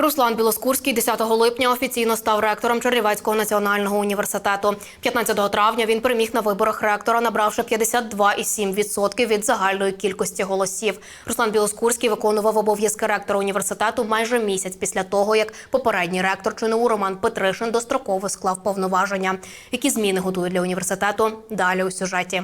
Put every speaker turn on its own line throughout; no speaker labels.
Руслан Білоскурський 10 липня офіційно став ректором Чернівецького національного університету. 15 травня він переміг на виборах ректора, набравши 52,7% від загальної кількості голосів. Руслан Білоскурський виконував обов'язки ректора університету майже місяць після того, як попередній ректор ЧНУ Роман Петришин достроково склав повноваження. Які зміни готують для університету? Далі у сюжеті.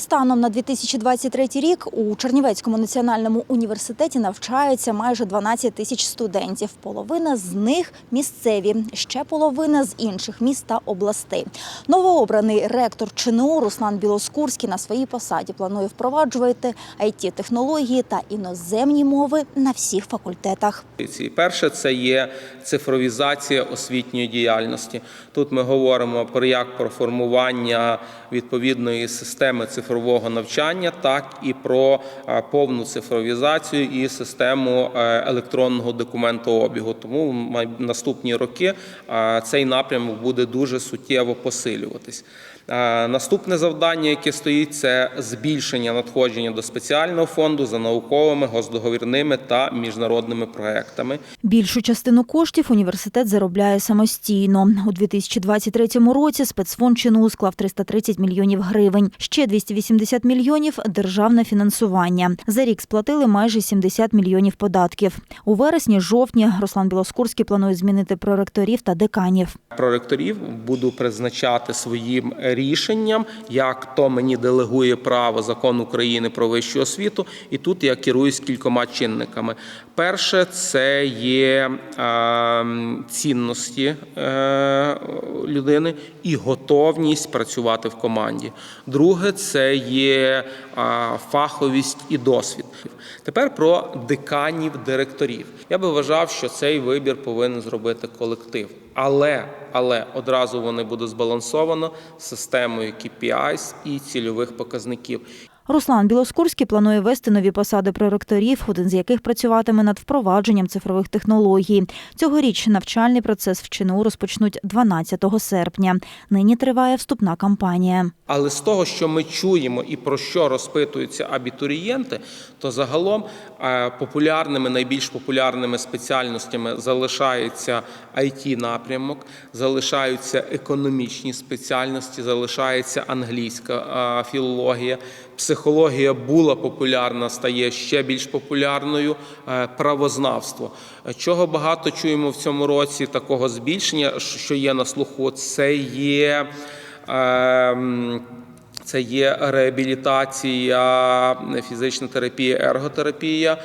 Станом на 2023 рік у Чернівецькому національному університеті навчаються майже 12 тисяч студентів. Половина з них місцеві, ще половина з інших міст та областей. Новообраний ректор ЧНУ Руслан Білоскурський на своїй посаді планує впроваджувати it технології та іноземні мови на всіх факультетах.
Перше це є цифровізація освітньої діяльності. Тут ми говоримо про як про формування відповідної системи цифрового навчання, так і про е, повну цифровізацію і систему е, електронного документообігу. Тому в наступні роки е, цей напрямок буде дуже суттєво посилюватись. Наступне завдання, яке стоїть, це збільшення надходження до спеціального фонду за науковими, госдоговірними та міжнародними проектами.
Більшу частину коштів університет заробляє самостійно. У 2023 році спецфонд ЧНУ склав 330 мільйонів гривень. Ще 280 мільйонів – державне фінансування. За рік сплатили майже 70 мільйонів податків. У вересні-жовтні Руслан Білоскурський планує змінити проректорів та деканів.
Проректорів буду призначати своїм рішенням, як то мені делегує право закон України про вищу освіту. І тут я керуюсь кількома чинниками. Перше, це є е, цінності е, людини і готовність працювати в команді. Друге, це є фаховість і досвід. Тепер про деканів директорів. Я би вважав, що цей вибір повинен зробити колектив. Але, але одразу вони будуть збалансовано системою KPIs і цільових показників.
Руслан Білоскурський планує вести нові посади проректорів, один з яких працюватиме над впровадженням цифрових технологій. Цьогоріч навчальний процес в ЧНУ розпочнуть 12 серпня. Нині триває вступна кампанія.
Але з того, що ми чуємо і про що розпитуються абітурієнти, то загалом е, популярними, найбільш популярними спеціальностями залишається it напрямок, залишаються економічні спеціальності, залишається англійська е, філологія. Психологія була популярна, стає ще більш популярною. е, Правознавство. Чого багато чуємо в цьому році такого збільшення, що є на слуху, це є. Це є реабілітація, фізична терапія, ерготерапія,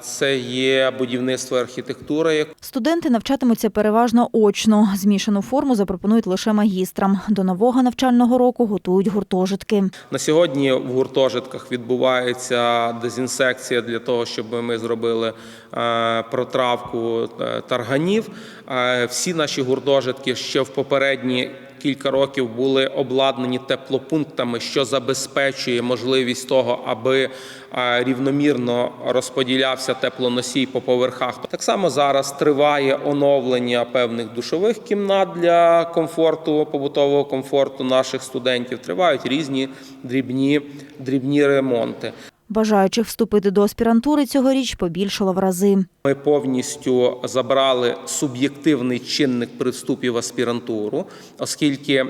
це є будівництво як
Студенти навчатимуться переважно очно. Змішану форму запропонують лише магістрам. До нового навчального року готують гуртожитки.
На сьогодні в гуртожитках відбувається дезінсекція для того, щоб ми зробили е, протравку е, тарганів. Е, Всі наші гуртожитки ще в попередні кілька років були обладнані теплопунктами, що забезпечує можливість того, аби е, рівномірно розподілявся теплоносій по поверхах. Так само зараз триває оновлення певних душових кімнат для комфорту, побутового комфорту наших студентів. Тривають різні дрібні, дрібні ремонти.
Бажаючих вступити до аспірантури цьогоріч побільшало в рази.
Ми повністю забрали суб'єктивний чинник при вступі в аспірантуру, оскільки е,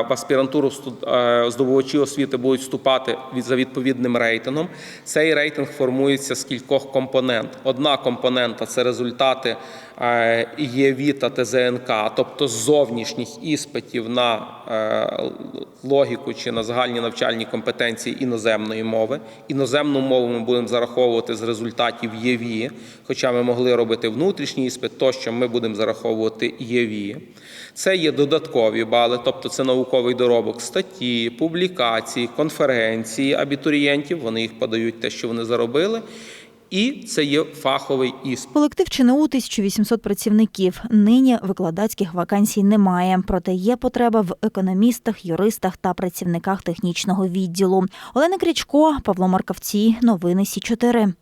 в аспірантуру е, здобувачі освіти будуть вступати за відповідним рейтингом. Цей рейтинг формується з кількох компонент. Одна компонента це результати е, ЄВІ та ТЗНК, тобто зовнішніх іспитів на логіку чи на загальні навчальні компетенції іноземної мови. Іноземну мову ми будемо зараховувати з результатів ЄВІ, хоча ми могли робити внутрішній іспит, то що ми будемо зараховувати ЄВІ. Це є додаткові бали, тобто це науковий доробок статті, публікації, конференції абітурієнтів. Вони їх подають те, що вони заробили. І це є фаховий іспит.
Колектив ЧНУ 1800 працівників. Нині викладацьких вакансій немає. Проте є потреба в економістах, юристах та працівниках технічного відділу. Олена Крічко, Павло Маркавці. Новини Сі 4